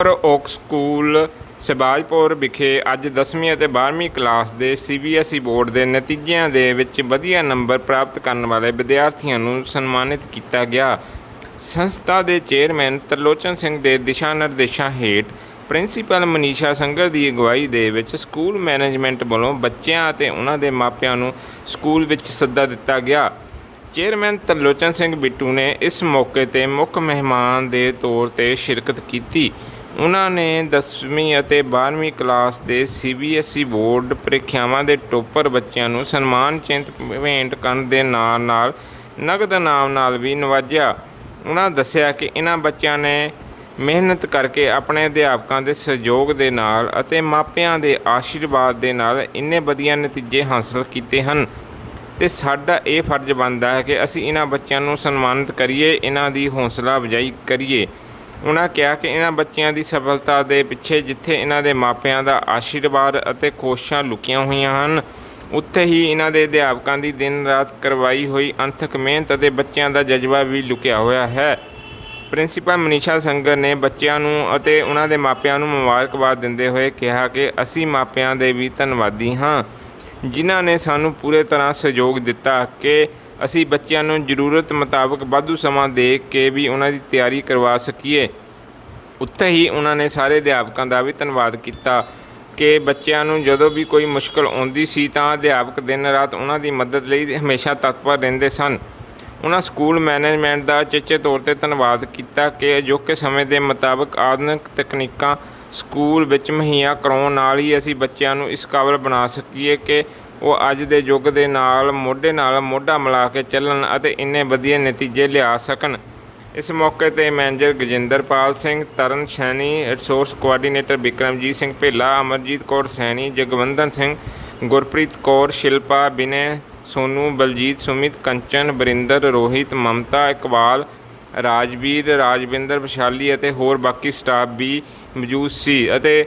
ਪਰ okay school ਸਿਬਾਜਪੁਰ ਵਿਖੇ ਅੱਜ 10ਵੀਂ ਅਤੇ 12ਵੀਂ ਕਲਾਸ ਦੇ ਸੀਬੀਐਸਈ ਬੋਰਡ ਦੇ ਨਤੀਜਿਆਂ ਦੇ ਵਿੱਚ ਵਧੀਆ ਨੰਬਰ ਪ੍ਰਾਪਤ ਕਰਨ ਵਾਲੇ ਵਿਦਿਆਰਥੀਆਂ ਨੂੰ ਸਨਮਾਨਿਤ ਕੀਤਾ ਗਿਆ। ਸੰਸਥਾ ਦੇ ਚੇਅਰਮੈਨ ਤਰਲੋਚਨ ਸਿੰਘ ਦੇ ਦਿਸ਼ਾ ਨਿਰਦੇਸ਼ਾਂ ਹੇਠ ਪ੍ਰਿੰਸੀਪਲ ਮਨੀਸ਼ਾ ਸੰਗਰ ਦੀ ਅਗਵਾਈ ਦੇ ਵਿੱਚ ਸਕੂਲ ਮੈਨੇਜਮੈਂਟ ਵੱਲੋਂ ਬੱਚਿਆਂ ਅਤੇ ਉਹਨਾਂ ਦੇ ਮਾਪਿਆਂ ਨੂੰ ਸਕੂਲ ਵਿੱਚ ਸੱਦਾ ਦਿੱਤਾ ਗਿਆ। ਚੇਅਰਮੈਨ ਤਰਲੋਚਨ ਸਿੰਘ ਬਿੱਟੂ ਨੇ ਇਸ ਮੌਕੇ ਤੇ ਮੁੱਖ ਮਹਿਮਾਨ ਦੇ ਤੌਰ ਤੇ ਸ਼ਿਰਕਤ ਕੀਤੀ। ਉਹਨਾਂ ਨੇ 10ਵੀਂ ਅਤੇ 12ਵੀਂ ਕਲਾਸ ਦੇ ਸੀਬੀਐਸਈ ਬੋਰਡ ਪ੍ਰੀਖਿਆਵਾਂ ਦੇ ਟੋਪਰ ਬੱਚਿਆਂ ਨੂੰ ਸਨਮਾਨ ਚਿੰਤ ਭੇਂਟ ਕਰਨ ਦੇ ਨਾਲ ਨਾਲ ਨਗਦ ਇਨਾਮ ਨਾਲ ਵੀ ਨਵਾਜਿਆ। ਉਹਨਾਂ ਦੱਸਿਆ ਕਿ ਇਹਨਾਂ ਬੱਚਿਆਂ ਨੇ ਮਿਹਨਤ ਕਰਕੇ ਆਪਣੇ ਅਧਿਆਪਕਾਂ ਦੇ ਸਹਿਯੋਗ ਦੇ ਨਾਲ ਅਤੇ ਮਾਪਿਆਂ ਦੇ ਆਸ਼ੀਰਵਾਦ ਦੇ ਨਾਲ ਇੰਨੇ ਵਧੀਆ ਨਤੀਜੇ ਹਾਸਲ ਕੀਤੇ ਹਨ। ਤੇ ਸਾਡਾ ਇਹ ਫਰਜ਼ ਬਣਦਾ ਹੈ ਕਿ ਅਸੀਂ ਇਹਨਾਂ ਬੱਚਿਆਂ ਨੂੰ ਸਨਮਾਨਿਤ ਕਰੀਏ, ਇਹਨਾਂ ਦੀ ਹੌਸਲਾ ਅਫਜ਼ਾਈ ਕਰੀਏ। ਉਹਨਾਂ ਕਿਹਾ ਕਿ ਇਹਨਾਂ ਬੱਚਿਆਂ ਦੀ ਸਫਲਤਾ ਦੇ ਪਿੱਛੇ ਜਿੱਥੇ ਇਹਨਾਂ ਦੇ ਮਾਪਿਆਂ ਦਾ ਆਸ਼ੀਰਵਾਦ ਅਤੇ ਕੋਸ਼ਿਸ਼ਾਂ ਲੁਕੀਆਂ ਹੋਈਆਂ ਹਨ, ਉੱਥੇ ਹੀ ਇਹਨਾਂ ਦੇ ਅਧਿਆਪਕਾਂ ਦੀ ਦਿਨ ਰਾਤ ਕਰਵਾਈ ਹੋਈ ਅੰਥਕ ਮਿਹਨਤ ਅਤੇ ਬੱਚਿਆਂ ਦਾ ਜਜ਼ਬਾ ਵੀ ਲੁਕਿਆ ਹੋਇਆ ਹੈ। ਪ੍ਰਿੰਸੀਪਲ ਮਨੀਸ਼ਾ ਸੰਗਰ ਨੇ ਬੱਚਿਆਂ ਨੂੰ ਅਤੇ ਉਹਨਾਂ ਦੇ ਮਾਪਿਆਂ ਨੂੰ ਮੁਬਾਰਕਬਾਦ ਦਿੰਦੇ ਹੋਏ ਕਿਹਾ ਕਿ ਅਸੀਂ ਮਾਪਿਆਂ ਦੇ ਵੀ ਧੰਨਵਾਦੀ ਹਾਂ, ਜਿਨ੍ਹਾਂ ਨੇ ਸਾਨੂੰ ਪੂਰੇ ਤਰ੍ਹਾਂ ਸਹਿਯੋਗ ਦਿੱਤਾ ਕਿ ਅਸੀਂ ਬੱਚਿਆਂ ਨੂੰ ਜ਼ਰੂਰਤ ਮੁਤਾਬਕ ਵਾਧੂ ਸਮਾਂ ਦੇ ਕੇ ਵੀ ਉਹਨਾਂ ਦੀ ਤਿਆਰੀ ਕਰਵਾ ਸਕੀਏ। ਉੱਥੇ ਹੀ ਉਹਨਾਂ ਨੇ ਸਾਰੇ ਅਧਿਆਪਕਾਂ ਦਾ ਵੀ ਧੰਨਵਾਦ ਕੀਤਾ ਕਿ ਬੱਚਿਆਂ ਨੂੰ ਜਦੋਂ ਵੀ ਕੋਈ ਮੁਸ਼ਕਲ ਆਉਂਦੀ ਸੀ ਤਾਂ ਅਧਿਆਪਕ ਦਿਨ ਰਾਤ ਉਹਨਾਂ ਦੀ ਮਦਦ ਲਈ ਹਮੇਸ਼ਾ ਤਤਪਰ ਰਹਿੰਦੇ ਸਨ। ਉਹਨਾਂ ਸਕੂਲ ਮੈਨੇਜਮੈਂਟ ਦਾ ਚੇਚੇ ਤੌਰ ਤੇ ਧੰਨਵਾਦ ਕੀਤਾ ਕਿ ਅਜੋਕੇ ਸਮੇਂ ਦੇ ਮੁਤਾਬਕ ਆਧੁਨਿਕ ਤਕਨੀਕਾਂ ਸਕੂਲ ਵਿੱਚ ਮੁਹੱਈਆ ਕਰਾਉਣ ਨਾਲ ਹੀ ਅਸੀਂ ਬੱਚਿਆਂ ਨੂੰ ਇਸ ਕਾਬਲ ਬਣਾ ਸਕੀਏ ਕਿ ਉਹ ਅੱਜ ਦੇ ਯੁੱਗ ਦੇ ਨਾਲ, ਮੋਢੇ ਨਾਲ ਮੋਢਾ ਮਿਲਾ ਕੇ ਚੱਲਣ ਅਤੇ ਇੰਨੇ ਵਧੀਆ ਨਤੀਜੇ ਲਿਆ ਸਕਣ। ਇਸ ਮੌਕੇ ਤੇ manager Gajinderpal Singh, Taran Saini, resource coordinator Bikramjit Singh Bhela, Amarjit Kaur Saini, Jagvandan Singh, Gurpreet Kaur, Shilpa, Binay Sonu, Baljit, Sumit, Kanchan Barinder Rohit, Mamta, Iqbal, Rajveer, Rajwinder, Vishali ਅਤੇ ਹੋਰ ਬਾਕੀ ਸਟਾਫ ਵੀ ਮੌਜੂਦ ਸੀ ਅਤੇ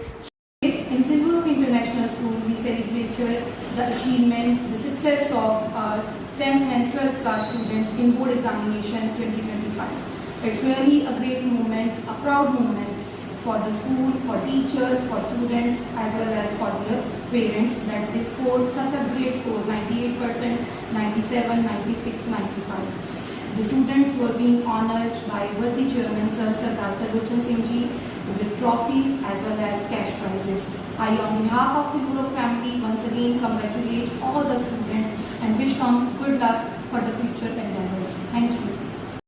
success of our 10th and 12th class students in board examination 2025. It's really a great moment, a proud moment for the school, for teachers, for students, as well as for their parents that they scored such a great score, 98%, 97, 96, 95. The students were being honored by worthy chairman Sir Sardar Tarlochan Singh with trophies as well as cash prizes. I on behalf of Silverhook family once again congratulate all the students and wish them good luck for the future endeavors. Thank you.